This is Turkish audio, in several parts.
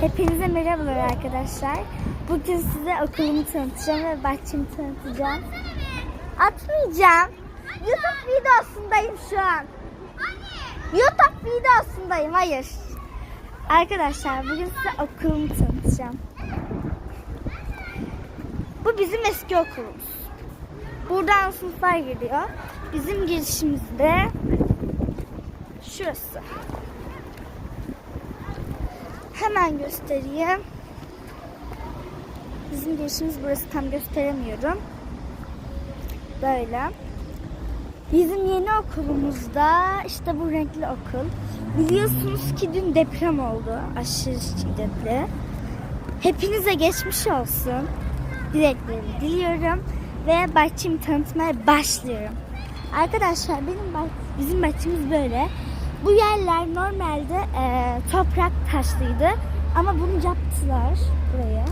Hepinize merhabalar arkadaşlar. Bugün size okulumu tanıtacağım ve bahçemi tanıtacağım. Atmayacağım. YouTube videosundayım şu an. YouTube videosundayım. Hayır. Arkadaşlar bugün size okulumu tanıtacağım. Bu bizim eski okulumuz. Buradan sınıflar giriyor. Bizim girişimiz de şurası. Hemen göstereyim. Bizim girişimiz burası tam gösteremiyorum. Böyle. Bizim yeni okulumuzda işte bu renkli okul. Biliyorsunuz ki dün deprem oldu. Aşırı şiddetli. Hepinize geçmiş olsun. Dileklerimi diliyorum. Ve bahçemi tanıtmaya başlıyorum. Arkadaşlar benim bah- bizim bahçemiz böyle. Bu yerler normalde e, toprak taşlıydı. Ama bunu yaptılar buraya.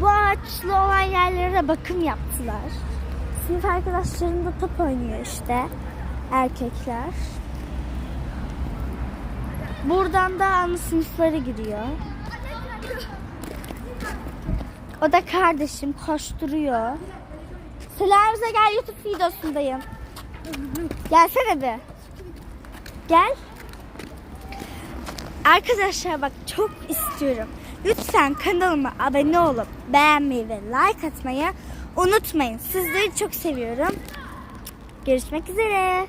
Bu ağaçlı olan yerlere de bakım yaptılar. Sınıf arkadaşlarım da top oynuyor işte. Erkekler. Buradan da anı sınıfları giriyor. O da kardeşim koşturuyor. Selamıza gel YouTube videosundayım. Gelsene bir. Gel. Arkadaşlar bak çok istiyorum. Lütfen kanalıma abone olup beğenmeyi ve like atmayı unutmayın. Sizleri çok seviyorum. Görüşmek üzere.